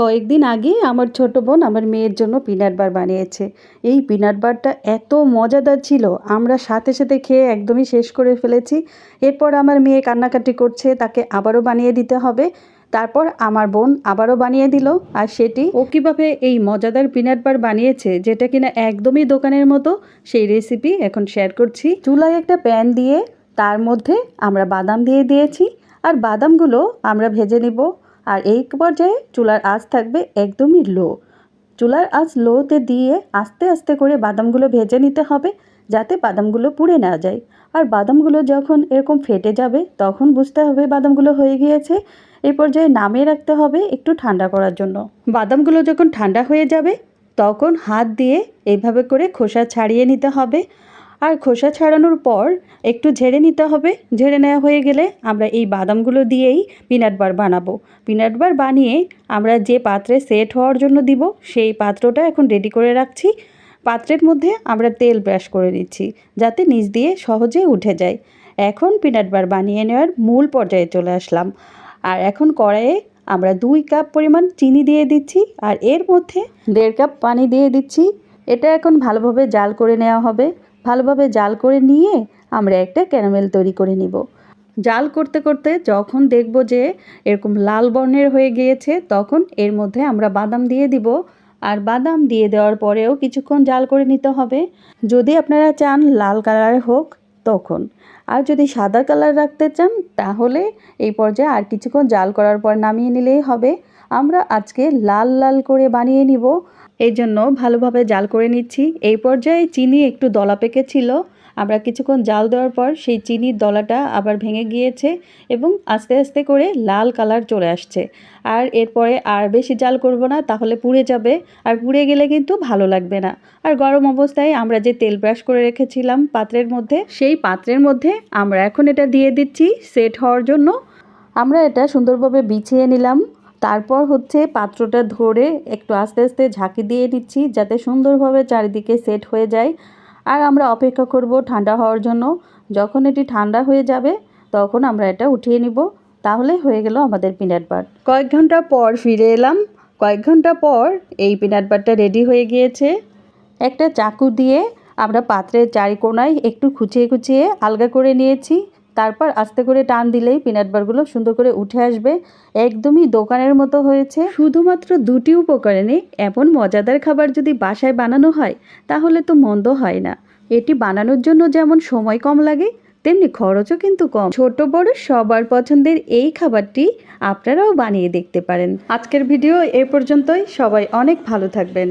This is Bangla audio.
কয়েকদিন আগে আমার ছোট বোন আমার মেয়ের জন্য পিনাট বার বানিয়েছে। এই পিনাট বারটা এত মজাদার ছিল, আমরা সাথে সাথে খেয়ে একদমই শেষ করে ফেলেছি। এরপর আমার মেয়ে কান্নাকাটি করছে, তাকে আবারও বানিয়ে দিতে হবে। তারপর আমার বোন আবারও বানিয়ে দিল, আর সেটি ও কীভাবে এই মজাদার পিনাট বার বানিয়েছে, যেটা কিনা একদমই দোকানের মতো, সেই রেসিপি এখন শেয়ার করছি। চুলায় একটা প্যান দিয়ে তার মধ্যে আমরা বাদাম দিয়ে দিয়েছি, আর বাদামগুলো আমরা ভেজে নিব। আর এই পর্যায়ে চুলার আঁচ থাকবে একদমই লো। চুলার আঁচ লোতে দিয়ে আস্তে আস্তে করে বাদামগুলো ভেজে নিতে হবে যাতে বাদামগুলো পুড়ে না যায়। আর বাদামগুলো যখন এরকম ফেটে যাবে তখন বুঝতে হবে বাদামগুলো হয়ে গিয়েছে। এই পর্যায়ে নামিয়ে রাখতে হবে একটু ঠান্ডা করার জন্য। বাদামগুলো যখন ঠান্ডা হয়ে যাবে তখন হাত দিয়ে এইভাবে করে খোসা ছাড়িয়ে নিতে হবে। আর খোসা ছাড়ানোর পর একটু ঝেড়ে নিতে হবে। ঝেড়ে নেওয়া হয়ে গেলে আমরা এই বাদামগুলো দিয়েই পিনাট বার বানাবো। পিনাট বার বানিয়ে আমরা যে পাত্রে সেট হওয়ার জন্য দিব, সেই পাত্রটা এখন রেডি করে রাখছি। পাত্রের মধ্যে আমরা তেল ব্রাশ করে দিচ্ছি যাতে নিচ দিয়ে সহজে উঠে যায়। এখন পিনাট বার বানিয়ে নেওয়ার মূল পর্যায়ে চলে আসলাম। আর এখন কড়াইয়ে আমরা দুই কাপ পরিমাণ চিনি দিয়ে দিচ্ছি আর এর মধ্যে দেড় কাপ পানি দিয়ে দিচ্ছি। এটা এখন ভালোভাবে জাল করে নেওয়া হবে। ভালোভাবে জাল করে নিয়ে আমরা একটা ক্যারামেল তৈরি করে নিব। জাল করতে করতে যখন দেখব যে এরকম লাল বর্ণের হয়ে গিয়েছে, তখন এর মধ্যে আমরা বাদাম দিয়ে দিব। আর বাদাম দিয়ে দেওয়ার পরেও কিছুক্ষণ জাল করে নিতে হবে। যদি আপনারা চান লাল কালার হোক, তখন। আর যদি সাদা কালার রাখতে চান, তাহলে এই পর্যায়ে আর কিছুক্ষণ জাল করার পর নামিয়ে নিলেই হবে। আমরা আজকে লাল লাল করে বানিয়ে নিব। এই জন্য ভালোভাবে জাল করে নিচ্ছি। এই পর্যায়ে চিনি একটু দলা পেকেছিল। আমরা কিছুক্ষণ জাল দেওয়ার পর সেই চিনির দলাটা আবার ভেঙে গিয়েছে এবং আস্তে আস্তে করে লাল কালার চলে আসছে। আর এরপরে আর বেশি জাল করব না, তাহলে পুড়ে যাবে। আর পুড়ে গেলে কিন্তু ভালো লাগবে না। আর গরম অবস্থায় আমরা যে তেল ব্রাশ করে রেখেছিলাম পাত্রের মধ্যে, সেই পাত্রের মধ্যে আমরা এখন এটা দিয়ে দিচ্ছি। সেট হওয়ার জন্য আমরা এটা সুন্দরভাবে বিছিয়ে নিলাম। তারপর হচ্ছে পাত্রটা ধরে একটু আস্তে আস্তে ঝাঁকি দিয়ে দিচ্ছি যাতে সুন্দরভাবে চারিদিকে সেট হয়ে যায়। আর আমরা অপেক্ষা করব ঠান্ডা হওয়ার জন্য। যখন এটি ঠান্ডা হয়ে যাবে, তখন আমরা এটা উঠিয়ে নিব। তাহলে হয়ে গেল আমাদের পিনাট বার কয়েক ঘণ্টা পর ফিরে এলাম। কয়েক ঘণ্টা পর এই পিনাট বারটা রেডি হয়ে গিয়েছে। একটা চাকু দিয়ে আমরা পাত্রের চারি চারিকোনায় একটু খুচিয়ে খুচিয়ে আলগা করে নিয়েছি। তারপর আস্তে করে টান দিলেই পিনাট বারগুলো সুন্দর করে উঠে আসবে। একদমই দোকানের মতো হয়েছে। শুধুমাত্র দুটি উপকরণে এমন মজাদার খাবার যদি বাসায় বানানো হয়, তাহলে তো মন্দ হয় না। এটি বানানোর জন্য যেমন সময় কম লাগে, তেমনি খরচও কিন্তু কম। ছোট, বড় সবার পছন্দের এই খাবারটি আপনারাও বানিয়ে দেখতে পারেন। আজকের ভিডিও এ পর্যন্তই। সবাই অনেক ভালো থাকবেন।